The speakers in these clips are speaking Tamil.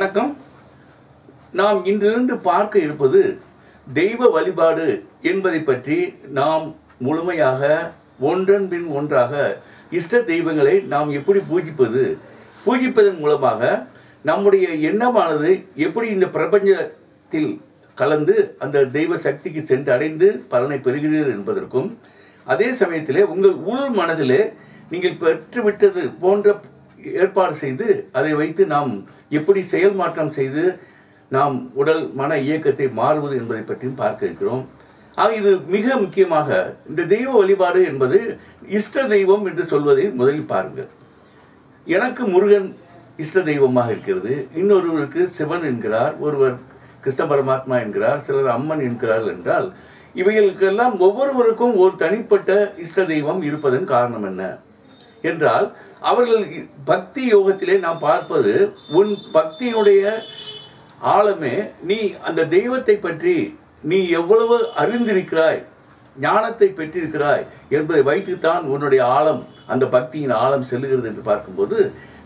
வணக்கம். நாம் இன்றிருந்து பார்க்க இருப்பது தெய்வ வழிபாடு என்பதை பற்றி நாம் முழுமையாக ஒன்றன் பின் ஒன்றாக இஷ்ட தெய்வங்களை நாம் எப்படி பூஜிப்பது? பூஜிப்பதன் மூலமாக நம்முடைய எண்ணமானது எப்படி இந்த பிரபஞ்சத்தில் கலந்து அந்த தெய்வ சக்திக்கு சென்று அடைந்து பலனை பெறுகிறீர்கள் என்பதற்கும் அதே சமயத்தில் உங்கள் உள் மனதிலே நீங்கள் பெற்றுவிட்டது போன்ற ஏற்பாடு செய்து அதை வைத்து நாம் எப்படி செயல் மாற்றம் செய்து நாம் உடல் மன இயக்கத்தை மாறுவது என்பதை பற்றியும் பார்க்க இருக்கிறோம். ஆக இது மிக முக்கியமாக இந்த தெய்வ வழிபாடு என்பது இஷ்ட தெய்வம் என்று சொல்வதை முதலில் பாருங்கள். எனக்கு முருகன் இஷ்ட தெய்வமாக இருக்கிறது. இன்னொருவருக்கு சிவன் என்கிறார் ஒருவர் கிருஷ்ண பரமாத்மா என்கிறார் சிலர் அம்மன் என்கிறார்கள் என்றால் இவைகளுக்கெல்லாம் ஒவ்வொருவருக்கும் ஒரு தனிப்பட்ட இஷ்ட தெய்வம் இருப்பதன் காரணம் என்ன? என்றால் அவர்கள் பக்தி யோகத்திலே நாம் பார்ப்பது உன் பக்தியினுடைய ஆழமே நீ அந்த தெய்வத்தை பற்றி நீ எவ்வளவு அறிந்திருக்கிறாய் ஞானத்தை பெற்றிருக்கிறாய் என்பதை வைத்துத்தான் உன்னுடைய ஆழம் அந்த பக்தியின் ஆழம் செல்லுகிறது என்று பார்க்கும்போது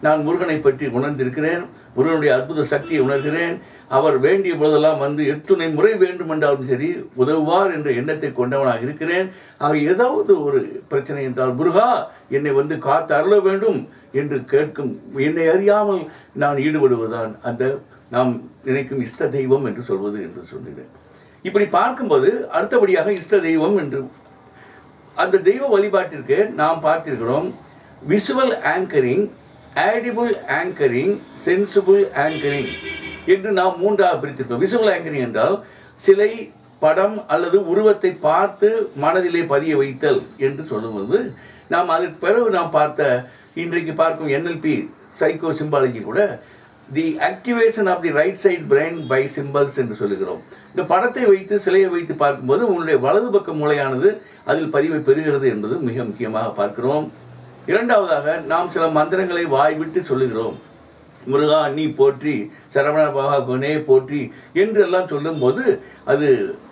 நான் முருகனை பற்றி உணர்ந்திருக்கிறேன் முருகனுடைய அற்புத சக்தியை உணர்கிறேன். அவர் வேண்டிய போதெல்லாம் வந்து எத்துணை முறை வேண்டும் என்றாலும் சரி உதவுவார் என்ற எண்ணத்தை கொண்டவனாக இருக்கிறேன். ஆக ஏதாவது ஒரு பிரச்சனை என்றால் முருகா என்னை வந்து காத்து அருள வேண்டும் என்று கேட்கும் என்னை அறியாமல் நான் ஈடுபடுவதுதான் அந்த நாம் நினைக்கும் இஷ்ட தெய்வம் என்று சொல்வது என்று சொன்னேன் இப்படி பார்க்கும்போது அடுத்தபடியாக இஷ்ட தெய்வம் என்று. அந்த தெய்வ வழிபாட்டிற்கு நாம் பார்த்திருக்கிறோம் visual anchoring audible anchoring sensible anchoring என்று நாம் மூன்றாக பிரித்திருக்கோம் விசுவல் ஆங்கரிங் என்றால் சிலை படம் அல்லது உருவத்தை பார்த்து மனதிலே பதிய வைத்தல் என்று சொல்லும்போது நாம் அதற்கு பிறகு நாம் பார்த்த இன்றைக்கு பார்க்கும் என்எல்பி சைக்கோ சிம்பாலஜி கூட the activation of the right side brain by symbols என்று சொல்லுகிறோம். இந்த படத்தை வைத்து சிலையை வைத்து பார்க்கும்போது உன்னுடைய வலது பக்க மூளையானது அதில் பதிவை பெறுகிறது என்பது மிக முக்கியமாக பார்க்கிறோம். இரண்டாவதாக நாம் சில மந்திரங்களை வாய்விட்டு சொல்லுகிறோம். முருகா நீ போற்றி சரவண பகா குணே போற்றி என்று எல்லாம் சொல்லும்போது அது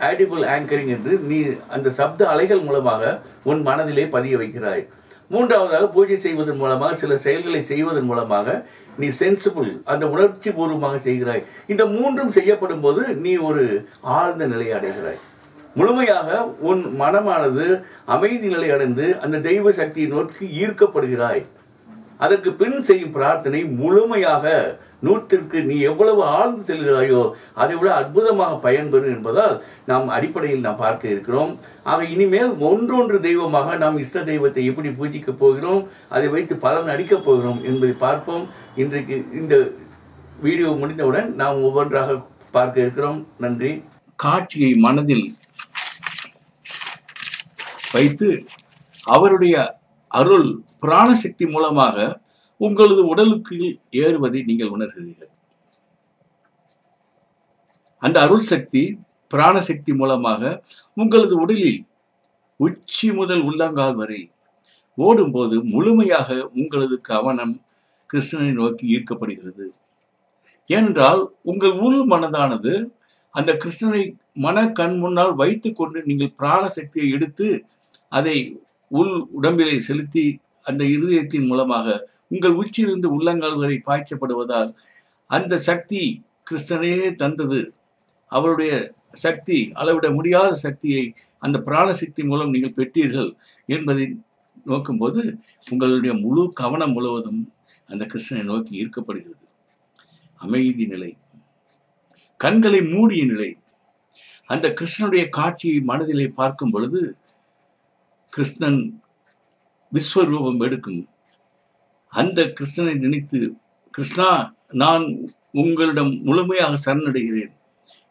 ஆடிபிள் ஆங்கரிங் என்று நீ அந்த சப்த அலைகள் மூலமாக உன் மனதிலே பதிய வைக்கிறாய். மூன்றாவதாக பூஜை செய்வதன் மூலமாக சில செயல்களை செய்வதன் மூலமாக நீ சென்சிபிள் அந்த உணர்ச்சி பூர்வமாக செய்கிறாய். இந்த மூன்றும் செய்யப்படும் போது நீ ஒரு ஆழ்ந்த நிலையை அடைகிறாய். முழுமையாக உன் மனமானது அமைதி நிலை அடைந்து அந்த தெய்வ சக்தியை நோக்கி ஈர்க்கப்படுகிறாய். அதற்கு பின் செய்யும் பிரார்த்தனை முழுமையாக நூற்றிற்கு நீ எவ்வளவு ஆழ்ந்து செல்கிறாயோ அதை விட அற்புதமாக பயன்பெறும் என்பதால் நாம் அடிப்படையில் நாம் பார்க்க இருக்கிறோம். ஆக இனிமேல் ஒன்றொன்று தெய்வமாக நாம் இஷ்ட தெய்வத்தை எப்படி பூஜிக்கப் போகிறோம் அதை வைத்து பலன் அடிக்கப் போகிறோம் என்பதை பார்ப்போம். இன்றைக்கு இந்த வீடியோ முடிந்தவுடன் நாம் ஒவ்வொன்றாக பார்க்க இருக்கிறோம். நன்றி. காட்சியை மனதில் வைத்து அவருடைய அருள் பிராணசக்தி மூலமாக உங்களது உடலுக்கு ஏறுவதை நீங்கள் உணர்கிறீர்கள். அந்த அருள் சக்தி பிராணசக்தி மூலமாக உங்களது உடலில் உச்சி முதல் உள்ளங்கால் வரை ஓடும்போது முழுமையாக உங்களது கவனம் கிருஷ்ணனை நோக்கி ஈர்க்கப்படுகிறது. ஏனென்றால் உங்கள் உள் மனதானது அந்த கிருஷ்ணனை மன கண் முன்னால் வைத்துக்கொண்டு நீங்கள் பிராண சக்தியை எடுத்து அதை உள் உடம்பிலே செலுத்தி அந்த இருதயத்தின் மூலமாக உங்கள் உச்சியிலிருந்து உள்ளங்கால் வரை பாய்ச்சப்படுவதால் அந்த சக்தி கிருஷ்ணனே தந்தது. அவருடைய சக்தி அளவிட முடியாத சக்தியை அந்த பிராணசக்தி மூலம் நீங்கள் பெற்றீர்கள் என்பதை நோக்கும்போது உங்களுடைய முழு கவனம் முழுவதும் அந்த கிருஷ்ணனை நோக்கி ஈர்க்கப்படுகிறது. அமைதி நிலை. கண்களை மூடிய நிலை. அந்த கிருஷ்ணனுடைய காட்சியை மனதிலே பார்க்கும் பொழுது கிருஷ்ணன் விஸ்வரூபம் எடுக்கும். அந்த கிருஷ்ணனை நினைத்து கிருஷ்ணா நான் உங்களிடம் முழுமையாக சரணடைகிறேன்.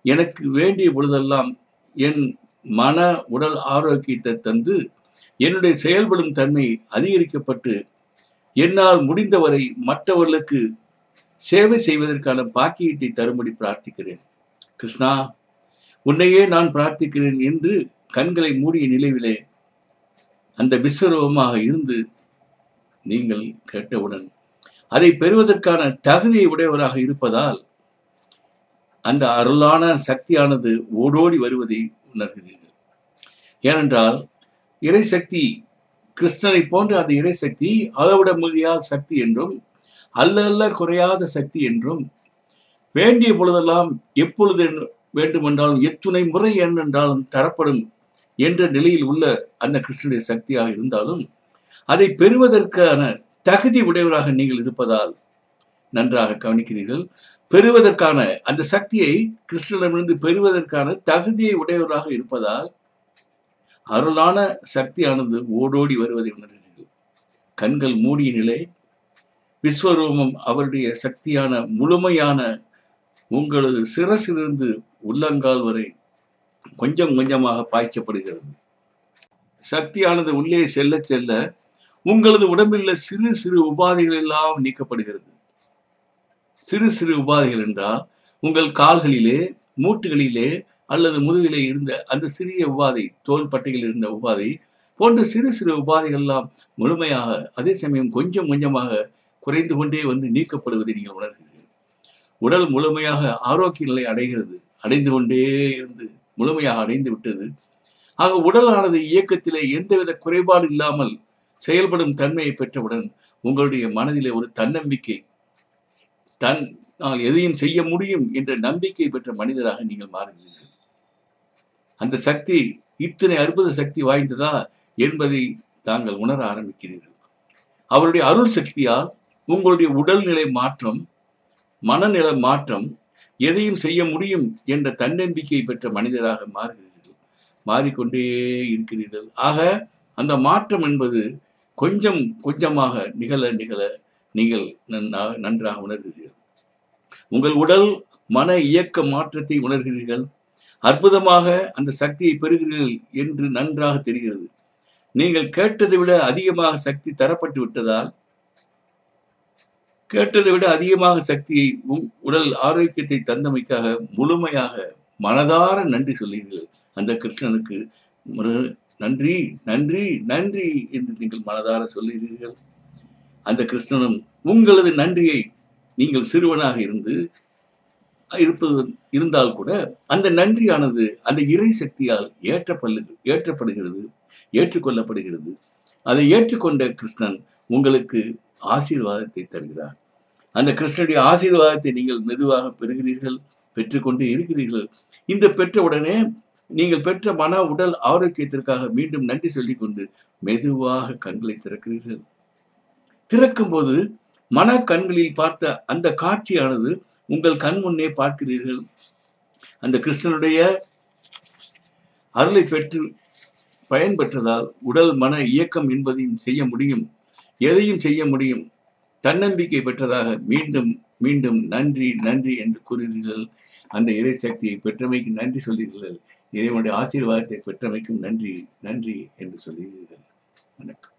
எனக்கு வேண்டிய பொழுதெல்லாம் என் மன உடல் ஆரோக்கியத்தை தந்து என்னுடைய செயல்படும் தன்மை அதிகரிக்கப்பட்டு என்னால் முடிந்தவரை மற்றவர்களுக்கு சேவை செய்வதற்கான பாக்கியத்தை தரும்படி பிரார்த்திக்கிறேன். கிருஷ்ணா உன்னையே நான் பிரார்த்திக்கிறேன் என்று கண்களை மூடிய நிலைவிலே அந்த விஸ்வரூபமாக இருந்து நீங்கள் கேட்டவுடன் அதை பெறுவதற்கான தகுதியை உடையவராக இருப்பதால் அந்த அருளான சக்தியானது ஓடோடி வருவதை உணர்கிறீர்கள். ஏனென்றால் இறைசக்தி கிருஷ்ணனை போன்ற அந்த இறைசக்தி அளவிட முடியாத சக்தி என்றும் அல்ல அல்ல குறையாத சக்தி என்றும் வேண்டிய பொழுதெல்லாம் எப்பொழுது வேண்டுமென்றாலும் எத்துணை முறை என்னென்றாலும் தரப்படும் என்ற நிலையில் உள்ள அந்த கிருஷ்ணனுடைய சக்தியாக இருந்தாலும் அதை பெறுவதற்கான தகுதி உடையவராக நீங்கள் இருப்பதால் நன்றாக கவனிக்கிறீர்கள். பெறுவதற்கான அந்த சக்தியை கிருஷ்ணனிடமிருந்து பெறுவதற்கான தகுதியை உடையவராக இருப்பதால் அருளான சக்தியானது ஓடோடி வருவதை உணர்கிறீர்கள். கண்கள் மூடிய நிலை விஸ்வரூபம் அவருடைய சக்தியான முழுமையான உங்களது சிரசிலிருந்து உள்ளங்கால் வரை கொஞ்சம் கொஞ்சமாக பாய்ச்சப்படுகிறது. சக்தியானது உள்ளே செல்ல செல்ல உங்களது உடம்பில் சிறு சிறு உபாதைகள் எல்லாம் நீக்கப்படுகிறது. சிறு சிறு உபாதைகள் என்றால் உங்கள் கால்களிலே மூட்டுகளிலே அல்லது முதுகிலே இருந்த அந்த சிறிய உபாதை தோல் பட்டையில் இருந்த உபாதை போன்ற சிறு சிறு உபாதைகள் எல்லாம் முழுமையாக அதே சமயம் கொஞ்சம் கொஞ்சமாக குறைந்து கொண்டே வந்து நீக்கப்படுவதை நீங்கள் உணர்கிறீர்கள். உடல் முழுமையாக ஆரோக்கிய நிலை அடைகிறது அடைந்து கொண்டே இருந்து முழுமையாக அடைந்து விட்டது. ஆக உடலானது இயக்கத்திலே எந்தவித குறைபாடு இல்லாமல் செயல்படும் தன்மையை பெற்றவுடன் உங்களுடைய மனதிலே ஒரு தன்னம்பிக்கை தன் நான் எதையும் செய்ய முடியும் என்ற நம்பிக்கை பெற்ற மனிதராக நீங்கள் மாறுகிறீர்கள். அந்த சக்தி இத்தனை அற்புத சக்தி வாய்ந்ததா என்பதை தாங்கள் உணர ஆரம்பிக்கிறீர்கள். அவருடைய அருள் சக்தியால் உங்களுடைய உடல்நிலை மாற்றம் மனநில மாற்றம் எதையும் செய்ய முடியும் என்ற தன்னம்பிக்கை பெற்ற மனிதராக மாறுகிறீர்கள். மாறிக்கொண்டே இருக்கிறீர்கள். ஆக அந்த மாற்றம் என்பது கொஞ்சம் கொஞ்சமாக நிகழ நிகழ நீங்கள் நன்றாக நன்றாக உணர்கிறீர்கள். உங்கள் உடல் மன இயக்க மாற்றத்தை உணர்கிறீர்கள். அற்புதமாக அந்த சக்தியை பெறுகிறீர்கள் என்று நன்றாக தெரிகிறது. நீங்கள் கேட்டதை விட அதிகமாக சக்தி தரப்பட்டு விட்டதால் கேட்டதை விட அதிகமாக சக்தியையும் உடல் ஆரோக்கியத்தை தந்தமைக்காக முழுமையாக மனதார நன்றி சொல்லுகிறீர்கள். அந்த கிருஷ்ணனுக்கு நன்றி நன்றி நன்றி என்று நீங்கள் மனதார சொல்லுகிறீர்கள். அந்த கிருஷ்ணனும் உங்களது நன்றியை நீங்கள் சிறுவனாக இருந்து இருப்பது இருந்தால் கூட அந்த நன்றியானது அந்த இறை சக்தியால் ஏற்றப்படு ஏற்றப்படுகிறது ஏற்றுக்கொள்ளப்படுகிறது. அதை ஏற்றுக்கொண்ட கிருஷ்ணன் உங்களுக்கு ஆசீர்வாதத்தை தருகிறார். அந்த கிருஷ்ணனுடைய ஆசீர்வாதத்தை நீங்கள் மெதுவாக பெறுகிறீர்கள் பெற்றுக்கொண்டே இருக்கிறீர்கள். இந்த பெற்ற உடனே நீங்கள் பெற்ற மன உடல் ஆரோக்கியத்திற்காக மீண்டும் நன்றி சொல்லிக்கொண்டு மெதுவாக கண்களை திறக்கிறீர்கள். திறக்கும்போது மன கண்களில் பார்த்த அந்த காட்சியானது உங்கள் கண் முன்னே பார்க்கிறீர்கள். அந்த கிருஷ்ணனுடைய அருளை பெற்று பயன்பெற்றதால் உடல் மன இயக்கம் என்பதையும் செய்ய முடியும். எதையும் செய்ய முடியும். தன்னம்பிக்கை பெற்றதாக மீண்டும் மீண்டும் நன்றி நன்றி என்று கூறுகிறீர்கள். அந்த இறை சக்தியை பெற்றமைக்கு நன்றி சொல்கிறீர்கள். இறைவனுடைய ஆசீர்வாதத்தை பெற்றமைக்கும் நன்றி நன்றி என்று சொல்கிறீர்கள். வணக்கம்.